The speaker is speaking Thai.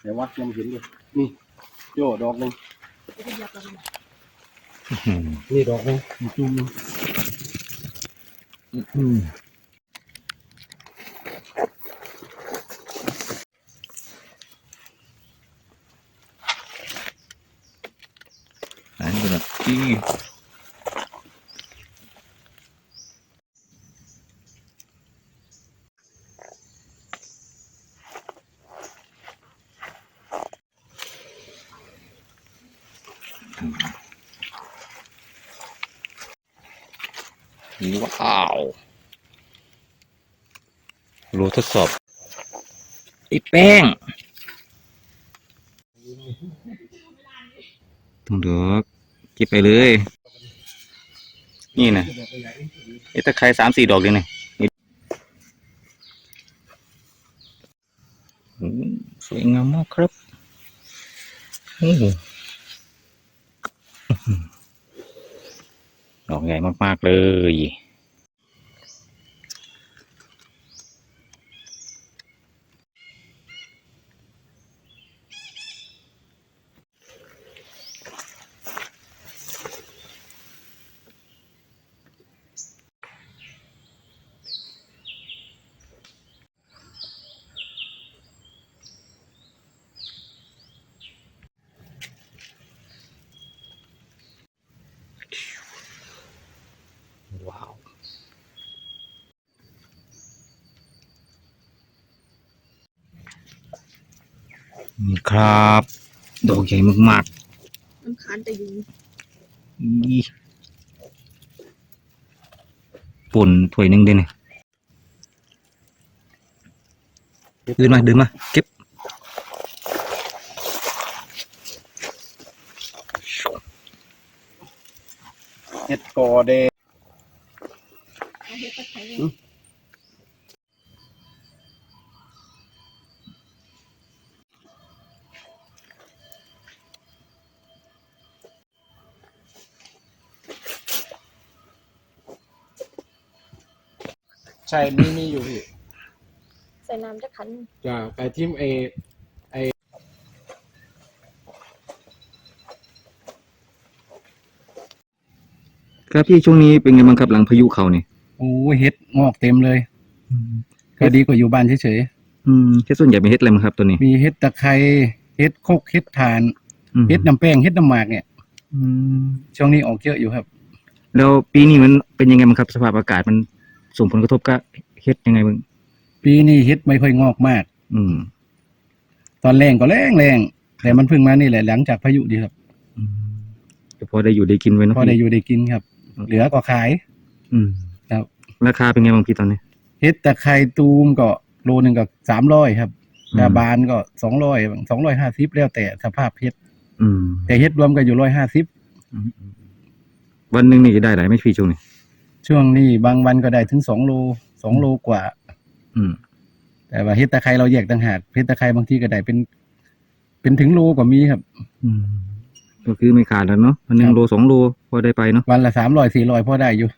เดี๋ยววัดยังเห็นอยู่นี่โย่ดอกหนึ่งนี่ดอกหนึ่งจุ่มอืมอันนี้ก็อี ว้าว รูทดสอบไอ้แป้งต้องเดือกเก็บไปเลย นี่นะไอ้ตะไคร้สามสี่ดอกเลยนี่นี่โอ้สวยงามมากครับ โอ้โห ดอกใหญ่มาก ๆ เลย นี่ครับ ดอกใหญ่มากน้ำค้านแต่ยุงๆอีปุ่นถ้วยหนึ่งเด้เนี่ยเดินมา เดินมา เก็บเห็ดกอแดง ใช่มีมีอยู่พี่ใส่น้ำจะขันจะไปทิมเอครับพี่ช่วงนี้เป็นไงบ้างครับหลังพายุเขาเนี่ยโอ้ยเฮ็ดงอกเต็มเลย ก็ดีกว่าอยู่บ้านเฉยอืมแค่ส่วนใหญ่เป็นเฮ็ดอะไรมั้งครับตัวนี้ ๆมีเฮ็ดตะไคร้เฮ็ดโคกเฮ็ดทานอืมเฮ็ดน้ำแป้งเฮ็ดน้ำหมากเนี่ยอืมช่วงนี้ออกเยอะอยู่ครับ แล้วปีนี้มันเป็นยังไงบ้างครับ สภาพอากาศมัน ส่งผลกระทบกับเฮ็ดยังไงบ้างปีนี้เฮ็ดไม่ค่อยงอกมาก อืม ตอนแรงก็แรงแรงแต่มันเพิ่งมานี่แหละหลังจากพายุดีครับอืมแต่พอได้อยู่ได้กินไว้เนาะพอได้อยู่ได้กินครับ เหลือก็ขาย อืมครับ ราคาเป็นไงบ้างพี่ตอนนี้เฮ็ดตะไคร้ตูมก็โลหนึ่งก็สามร้อยครับอืมดาบานก็สองร้อยสองร้อยห้าสิบแล้วแต่สภาพเฮ็ดอืมแต่เฮ็ดรวมก็อยู่ร้อยห้าสิบอืมวันหนึ่งนี่จะได้หลายไหม่พี่ช่วงนี้ ช่วงนี้บางวันก็ได้ถึงสองโลสองโลกว่า อืม แต่ว่าเฮ็ดตะไคร้เราแยกต่างหากเฮ็ดตะไคร้บางทีก็ได้เป็น เป็นถึงโลกว่ามีครับ อืมก็คือไม่ขาดแล้วเนาะวันหนึ่งครับ โลสองโลพอได้ไปเนาะวันละสามร้อยสี่ร้อยพอได้อยู่